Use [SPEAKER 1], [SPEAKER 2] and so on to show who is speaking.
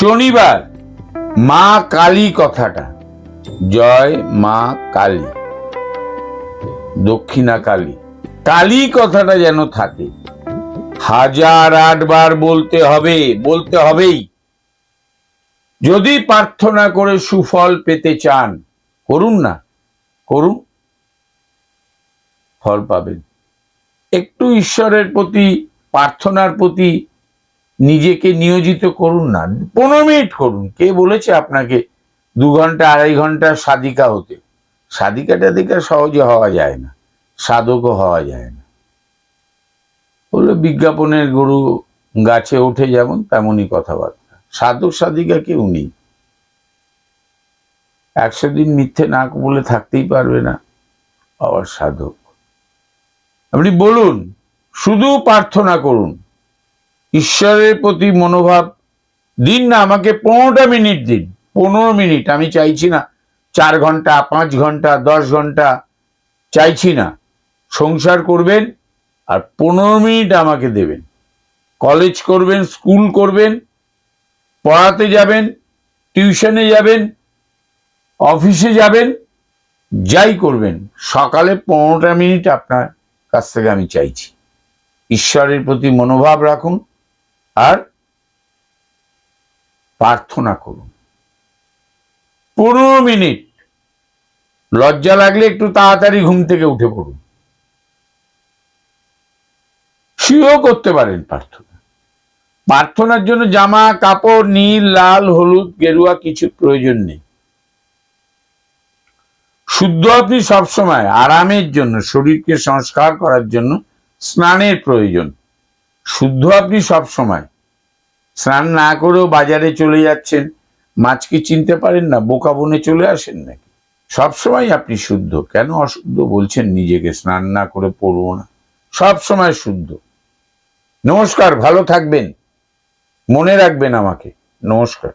[SPEAKER 1] শনিবার, মা কালী কথাটা। জয় মা কালী। দক্ষিণা কালী। কালী কথাটা যেন থাকে। হাজার আটবার বলতে হবে, বলতে হবেই। যদি প্রার্থনা করে সুফল পেতে চান, করুন না। করুন। ফল পাবেন। একটু ঈশ্বরের প্রতি, প্রার্থনার প্রতি নিজেকে নিয়োজিত করুন না। পনেরো মিনিট করুন। কে বলেছে আপনাকে দু ঘণ্টা, আড়াই ঘণ্টা সাধিকা হতে? সাধিকাটা দেখে সহজে হওয়া যায় না। সাধকও হওয়া যায় না। হলো বিজ্ঞাপনের গরু গাছে ওঠে যেমন তেমনই কথাবার্তা। সাধক, সাধিকা কেউ নেই। একশো দিন মিথ্যে না বলে থাকতেই পারবে না। আবার সাধক। আপনি বলুন, শুধু প্রার্থনা করুন। ঈশ্বরের প্রতি মনোভাব। দিন না, আমাকে পনেরোটা মিনিট দিন। পনেরো মিনিট, আমি চাইছি না চার ঘণ্টা, পাঁচ ঘণ্টা, দশ ঘণ্টা, চাইছি না। সংসার করবেন আর পনেরো মিনিট আমাকে দেবেন। কলেজ করবেন, স্কুল করবেন, পড়াতে যাবেন, টিউশনে যাবেন, অফিসে যাবেন, যাই করবেন। সকালে পনেরোটা মিনিট আপনার কাছ থেকে আমি চাইছি। ঈশ্বরের প্রতি মনোভাব রাখুন আর প্রার্থনা করুন। পনেরো মিনিট। লজ্জা লাগলে একটু তাড়াতাড়ি ঘুম থেকে উঠে পড়ুন। শুয়েও করতে পারেন প্রার্থনা। প্রার্থনার জন্য জামা, কাপড়, নীল, লাল, হলুদ, গেরুয়া কিছু প্রয়োজন নেই। শুদ্ধ আপনি সবসময় আরামের জন্য, শরীরকে সংস্কার করার জন্য স্নানের প্রয়োজন। শুদ্ধ আপনি সব সময়। স্নান না করেও বাজারে চলে যাচ্ছেন মাছকে চিনতে পারেন না? বোকা বনে চলে আসেন নাকি? সবসময় আপনি শুদ্ধ। কেন অশুদ্ধ বলছেন? নিজেকে স্নান না করে পড়ব না। সব সময় শুদ্ধ। নমস্কার, ভালো থাকবেন। মনে রাখবেন আমাকে। নমস্কার।